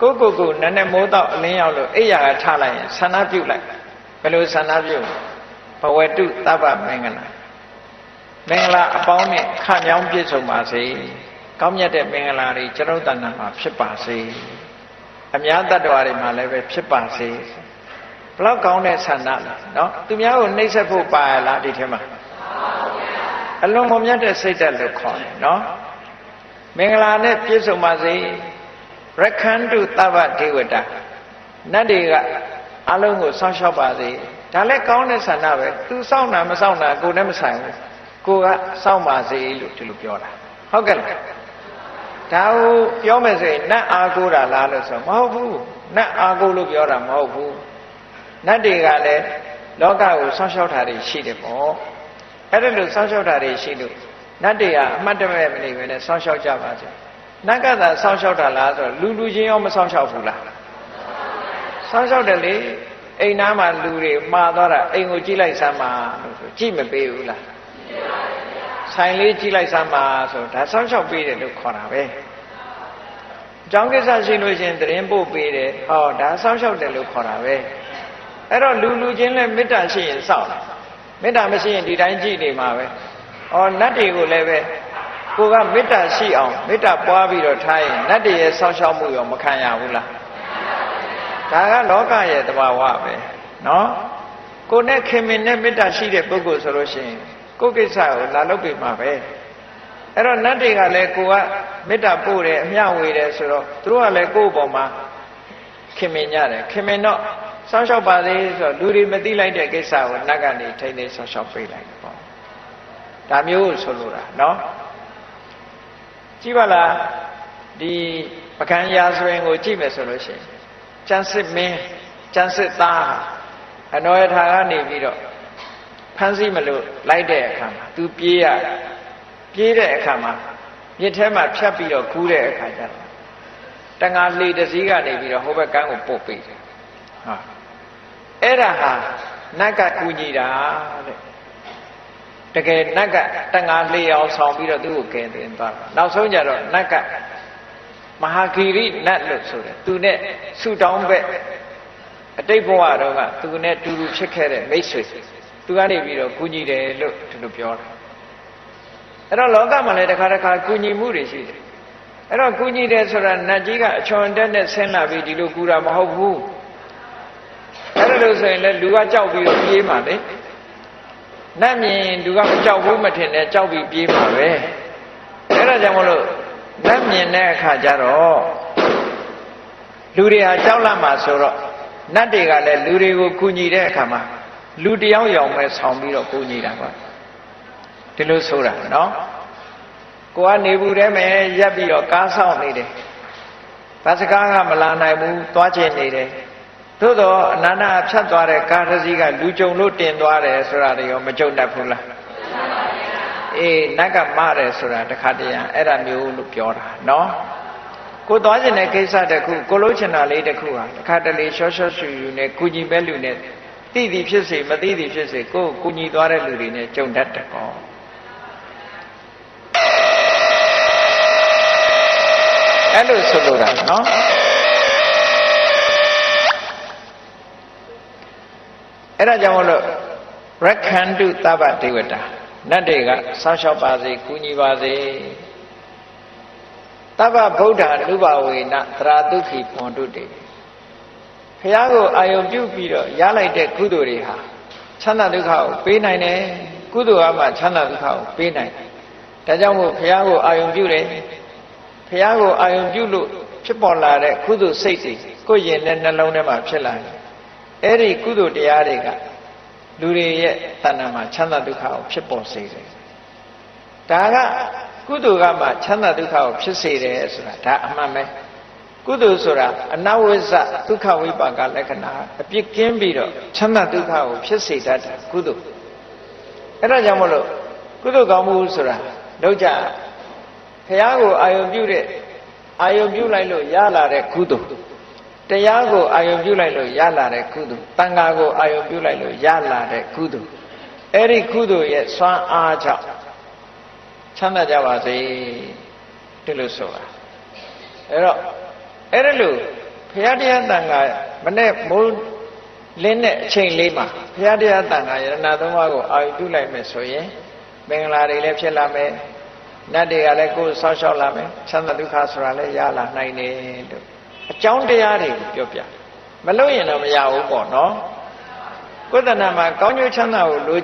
ကိုကိုကိုနည်းနည်းမိုးတော့အလင်းရောက်လို့အိယာကထားလိုက်ရင်ဆန္ဒပြုတ်လိုက်ဘယ်လိုဆန္ဒပြုတ်ဘဝတုတပ္ပမင်္ဂလာမင်္ဂလာအပေါင်းနဲ့ခမြောင်းပြည့်စုံပါစေကောင်းမြတ်တဲ့မင်္ဂလာတွေကျွန်ုပ်တဏ္ဍာမှာဖြစ်ပါစေအများတ attva တွေမှာလည်းပဲဖြစ်ပါစေဘလောက်ကောင်းတဲ့ဆန္ဒလားနော်သူများကိုနှိပ်စက်ဖို့ပါရလားဒီထဲမှာအလွန်မမြတ်တဲ့စိတ်ဓာတ်လို့ခေါ်တယ်နော်မင်္ဂလာနဲ့ပြည့်စုံပါစေ ရခန္တုသဗ္ဗဒေဝတာနတ်တွေကအလုံးကိုစောင့်ရှောက်ပါစေဒါလည်းကောင်းတဲ့ဆန္ဒပဲသူစောင့်တာမစောင့်တာကိုယ်နဲ့မဆိုင်ဘူးကိုကစောင့်ပါစေလို့ဒီလိုပြောတာဟုတ်ကဲ့လားဒါကိုပြောမယ်ဆိုရင်နတ်အားကိုးတာလားလို့ဆိုမဟုတ်ဘူးနတ်အားကိုးလို့ပြောတာမဟုတ်ဘူးနတ်တွေကလည်းလောကကိုစောင့်ရှောက်တာတွေရှိတယ်ပေါ့အဲ့ဒါလို့စောင့်ရှောက်တာတွေရှိလို့နတ်တွေကအမှတ်တမဲ့မနေဘဲနဲ့စောင့်ရှောက်ကြပါစေ နတ်ကသာစောင့်ရှောက်တာလားဆိုတော့လူလူချင်းရောမစောင့်ရှောက်ဘူးလားစောင့်ရှောက်တယ်လေအိမ်သားမှာလူတွေမှားသွားတာအိမ်ကိုကြည့်လိုက်စမ်းပါလို့ဆိုကြည့်မပေးဘူးလားဆိုင်လေးကြည့်လိုက်စမ်းပါဆိုဒါစောင့်ရှောက်ပေးတယ်လို့ခေါ်တာပဲအကြောင်းကိစ္စရှိလို့ရှင်သတင်းပို့ပေးတယ်ဟောဒါစောင့်ရှောက်တယ်လို့ခေါ်တာပဲအဲ့တော့လူလူချင်းလည်းမေတ္တာရှိရင်စောင့်မေတ္တာမရှိရင်ဒီတိုင်းကြည့်နေမှာပဲဩနတ်တွေကိုလည်းပဲ ကိုကမေတ္တာရှိအောင်မေတ္တာပွားပြီးတော့ထားရင်နတ်တွေရဲ့စောင့်ရှောက်မှုရောမခံရဘူးလားဒါကလောကရဲ့တဘာဝပဲနော်ကိုနဲ့ခင်မင်နဲ့မေတ္တာရှိတဲ့ပုဂ္ဂိုလ်ဆိုလို့ရှိရင်ကိုကိစ္စကိုလာလုပ်ပေးမှာပဲအဲ့တော့နတ်တွေကလည်းကိုကမေတ္တာပို့တယ်အမျှဝေတယ်ဆိုတော့သူတို့ကလည်းကိုယ့်ဘောမှာခင်မင်ကြတယ်ခင်မင်တော့စောင့်ရှောက်ပါသေးဆိုတော့လူတွေမသိလိုက်တဲ့ကိစ္စကိုနတ်ကနေထိမ့်သိစောင့်ရှောက်ပေးလိုက်တယ်ပေါ့ဒါမျိုးကိုဆိုလိုတာနော် ကြည့်ပါလားဒီပကံရာဇဝင်ကိုကြည့်မယ်ဆိုလို့ရှိရင်ကျန်စစ်မင်းကျန်စစ်သားအနောယထာကနေပြီးတော့ဖမ်းဆီးမလို့လိုက်တဲ့အခါမှာသူပြေးရပြေးတဲ့အခါမှာမြစ်ထဲမှာဖြတ်ပြီးတော့ကူးတဲ့အခါကျတော့တငါလှေတစ်စီးကနေပြီးတော့ဟိုဘက်ကန်းကိုပုတ်ပေးတယ်ဟာအဲ့ဒါဟာနတ်ကကူညီတာတဲ့ တကယ်နတ်ကတငါလှေအောင်ဆောင်ပြီးတော့သူ့ကိုကယ်တင်သွားတာနောက်ဆုံးကျတော့နတ်ကမဟာဂီရိနတ်လို့ဆိုတယ်သူနဲ့ဆူတောင်းဘက်အတိတ်ဘဝတော့ကသူနဲ့တူတူဖြစ်ခဲ့တဲ့မိတ်ဆွေသူကနေပြီးတော့ကူညီတယ်လို့သူတို့ပြောတာအဲ့တော့လောကမှာလည်းတစ်ခါတစ်ခါကူညီမှုတွေရှိတယ်အဲ့တော့ကူညီတယ်ဆိုတာနတ်ကြီးကအချွန်တက်နဲ့ဆင်းလာပြီးဒီလိုကူတာမဟုတ်ဘူးအဲ့ဒါလို့ဆိုရင်လည်းလူကကြောက်ပြီးတော့ပြေးမှာလေ နတ်မြင်လူကမကြောက်ဘူးမထင်နဲ့ကြောက်ပြီးပြေးမှာပဲအဲ့ဒါကြောင့်မလို့နတ်မြင်တဲ့အခါကျတော့လူတွေဟာကြောက်လာမှာဆိုတော့နတ်တွေကလည်းလူတွေကိုကူညီတဲ့အခါမှာလူတယောက်ယောင်မဲ့ဆောင်ပြီးတော့ကူညီတာပါဒီလိုဆိုတာနော်ကိုကနေဘူးထဲမှာရက်ပြီးတော့ကားဆောင်နေတယ်ဘာစကားကမလာနိုင်ဘူးသွားချင်နေတယ် သို့တော့အနန္တဖြတ်သွားတဲ့ကားတစ်စီးကလူကြုံလို့တင်သွားတယ်ဆိုတာတွေရောမကြုံတတ်ဘူးလားအေးနတ်ကမတယ်ဆိုတာတခါတည်းရအဲ့ဒါမျိုးလို့ပြောတာနော်ကိုသွားကျင်တဲ့ကိစ္စတခုကိုလို့ချင်တာလေးတခုဟာတခါတလေရှော့ရှော့ရှူရှူနဲ့ကုညီပဲလူနဲ့သိသည်ဖြစ်စေမသိသည်ဖြစ်စေကိုယ်ကုညီသွားတဲ့လူတွေနဲ့ကြုံတတ်တယ်ကောအဲ့လိုဆိုလိုတာနော် အဲ့ဒါကြောင့်မလို့ရခန္တုသဗ္ဗဒေဝတာနတ်တွေကစောင့်ရှောက်ပါစေကုညီပါစေသဗ္ဗဗုဒ္ဓနုဘဝေနသရာတုခိပွန်တုတေဘုရားကိုအာယုံပြုပြီးတော့ရလိုက်တဲ့ကုသိုလ်တွေဟာချမ်းသာဒုက္ခကိုပေးနိုင်တယ်ကုသိုလ်ကမှချမ်းသာဒုက္ခကိုပေးနိုင်တယ်ဒါကြောင့်မို့ဘုရားကိုအာယုံပြုတယ်ဘုရားကိုအာယုံပြုလို့ဖြစ်ပေါ်လာတဲ့ကုသိုလ်စိတ်တွေကိုယ်ရင်နဲ့နှလုံးထဲမှာဖြစ်လာတယ် အဲ့ဒီကုသိုလ်တရားတွေကလူတွေရဲ့တဏ္ဍာမှာချမ်းသာဒုက္ခကိုဖြစ်ပေါ်စေတယ်ဒါကကုသိုလ်ကမှချမ်းသာဒုက္ခကိုဖြစ်စေတယ်ဆိုတာဒါအမှန်ပဲကုသိုလ်ဆိုတာအနဝိဇ္ဇဒုက္ခဝိပါကလက္ခဏာအပြစ်ကင်းပြီးတော့ချမ်းသာဒုက္ခကိုဖြစ်စေတတ်တာကုသိုလ်အဲ့ဒါကြောင့်မလို့ကုသိုလ်ကောင်းမှုဆိုတာလောက်ကြဘုရားကိုအာယုံပြုတဲ့အာယုံပြုလိုက်လို့ရလာတဲ့ကုသိုလ် တရားကိုအာယုံပြုလိုက်လို့ရလာတဲ့ကုသိုလ်တန်ခါကိုအာယုံပြုလိုက်လို့ရလာတဲ့ကုသိုလ်အဲ့ဒီကုသိုလ်ရဲ့စွမ်းအားကြောင့်ချမ်းသာကြပါစေဒီလိုဆိုတာအဲ့တော့အဲ့ဒီလိုဘုရားတရားတန်ခါမနဲ့မိုးလင်းတဲ့အချိန်လေးမှာဘုရားတရားတန်ခါယရဏသုံးပါးကိုအာယုပြုလိုက်မယ်ဆိုရင်မင်္ဂလာတွေလည်းဖြစ်လာမယ်နတ်တွေကလည်းကိုယ်ဆောက်ရှောက်လာမယ်ချမ်းသာဒုက္ခဆိုတာလည်းရလာနိုင်တယ်လို့ အကြောင်းတရားတွေကိုပြောပြမလို့ရင်တော့မရဘူးပေါ့နော်ကုသနာမှာကောင်းကျိုးချမ်းသာကိုလို